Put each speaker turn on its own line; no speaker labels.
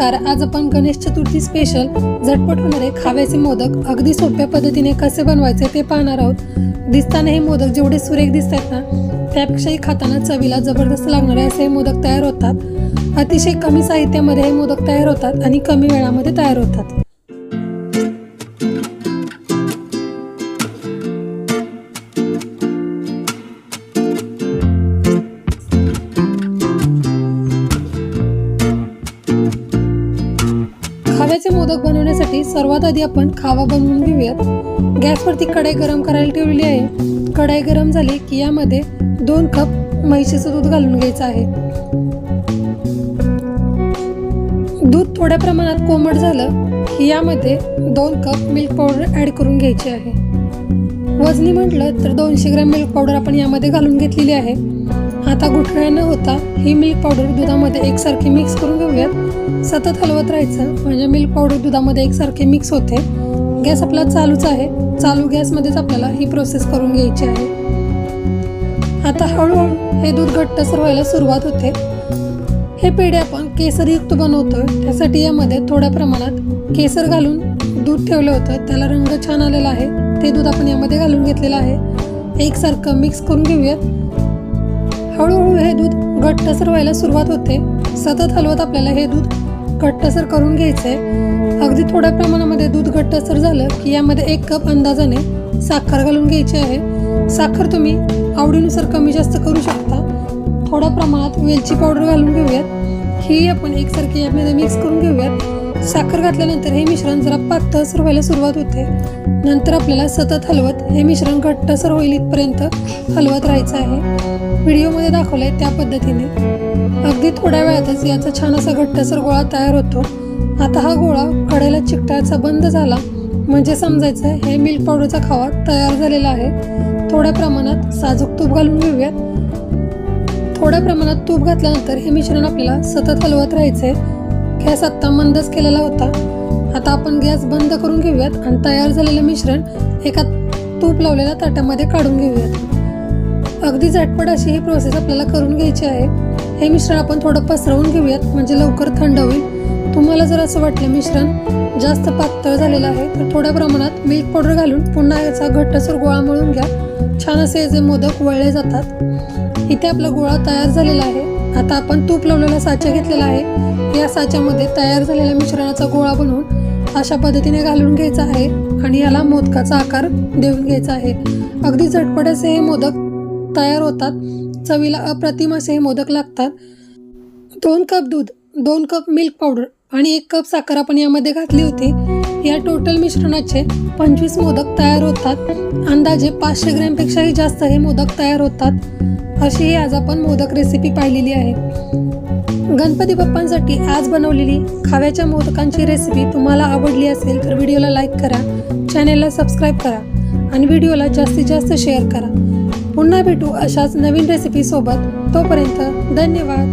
नमस्कार आज आपण गणेश चतुर्थी स्पेशल झटपट होणारे खाव्याचे मोदक अगदी सोप्या पद्धतीने कसे बनवायचे ते पाहणार आहोत. दिसताना हे मोदक जेवढे सुरेख दिसतात ना त्यापेक्षाही खाताना चवीला जबरदस्त लागणारे असे हे मोदक तयार होतात. अतिशय कमी साहित्यामध्ये हे मोदक तयार होतात आणि कमी वेळामध्ये तयार होतात. खाव्याचे मोदक बनवण्यासाठी सर्वात आधी आपण खावा बनवून घेऊयात. गॅसवरती कढई गरम करायला ठेवली आहे. कढई गरम झाली की यामध्ये दोन कप म्हैशीचं दूध घालून घ्यायचं आहे. दूध थोड्या प्रमाणात कोमट झालं की यामध्ये दोन कप मिल्क पावडर ॲड करून घ्यायची आहे. वजनी म्हटलं तर दोनशे ग्रॅम मिल्क पावडर आपण यामध्ये घालून घेतलेली आहे. आता गुठळ्या न होता ही मिल्क पावडर दुधामध्ये एकसारखी मिक्स करून घेऊयात. सतत हलवत राहायचं. म्हणजे मिल्क पावडर दुधामध्ये एकसारखे मिक्स होते. गॅस आपला चालूच आहे. चालू गॅसमध्येच आपल्याला ही प्रोसेस करून घ्यायची आहे. आता हळूहळू हे दूध घट्टसर व्हायला सुरुवात होते. हे पेढे आपण केसरयुक्त बनवतोय. त्यासाठी यामध्ये थोड्या प्रमाणात केसर घालून दूध ठेवलं होतं. त्याला रंग छान आलेला आहे. ते दूध आपण यामध्ये घालून घेतलेलं आहे. एकसारखं मिक्स करून घेऊयात. हळूहळू हे दूध घट्टसर व्हायला सुरुवात होते. सतत हलवत आपल्याला हे दूध घट्टसर करून घ्यायचंय. अगदी थोड्या प्रमाणामध्ये दूध घट्टसर झालं की यामध्ये एक कप अंदाजाने साखर घालून घ्यायची आहे. साखर तुम्ही आवडीनुसार कमी जास्त करू शकता. थोड्या प्रमाणात वेलची पावडर घालून घेऊयात. ही आपण एकसारखी यामध्ये मिक्स करून घेऊयात. साखर घातल्यानंतर हे मिश्रण जरा पातळसर व्हायला सुरुवात होते. नंतर आपल्याला सतत हलवत हे मिश्रण घट्टसर होईल इथपर्यंत हलवत राहायचं आहे. व्हिडिओमध्ये दाखवलंय त्या पद्धतीने. अगदी थोड्या वेळातच याचा छान असा घट्टसर गोळा तयार होतो. आता हा गोळा कडेला चिकटायचा बंद झाला. म्हणजे समजायचं हे मिल्क पावडरचा खावा तयार झालेला आहे. थोड्या प्रमाणात साजूक तूप घालून घेऊयात. थोड्या प्रमाणात तूप घातल्यानंतर हे मिश्रण आपल्याला सतत हलवत राहायचंय. गॅस आत्ता मंदच केलेला होता. आता आपण गॅस बंद करून घेऊयात आणि तयार झालेलं मिश्रण एका तूप लावलेल्या ताटामध्ये काढून घेऊयात. अगदी झटपट अशी ही प्रोसेस आपल्याला करून घ्यायची आहे. हे मिश्रण आपण थोडं पसरवून घेऊयात म्हणजे लवकर थंड होईल. तुम्हाला जर असं वाटलं मिश्रण जास्त पातळ झालेलं आहे तर थोड्या प्रमाणात मिल्क पावडर घालून पुन्हा याचा घट्टसर गोळा मळून घ्या. छान असे जे मोदक वळले जातात. इथे आपला गोळा तयार झालेला आहे. आता आपण तूप लावलेला साचा घेतलेला आहे. या साच्यामध्ये तयार झालेल्या मिश्रणाचा गोळा बनवून अशा पद्धतीने घालून घ्यायचा आहे आणि याला मोदकाचा आकार देऊन घ्यायचा आहे. अगदी झटपट असे हे मोदक तयार होतात. चवीला अप्रतिम असे हे मोदक लागतात. दोन कप दूध दोन कप मिल्क पावडर आणि एक कप साखर आपण यामध्ये घातली होती. या टोटल मिश्रणाचे पंचवीस मोदक तयार होतात. अंदाजे पाचशे ग्रॅमपेक्षाही जास्त हे मोदक तयार होतात. अशी ही आज आपण मोदक रेसिपी पाहिलेली आहे. गणपती बाप्पांसाठी आज बनवलेली खाव्याच्या मोदकांची रेसिपी तुम्हाला आवडली असेल तर व्हिडिओला लाईक करा चॅनेलला सबस्क्राईब करा आणि व्हिडिओला जास्तीत जास्त शेअर करा. पुन्हा भेटू अशाच नवीन रेसिपीसोबत तोपर्यंत धन्यवाद.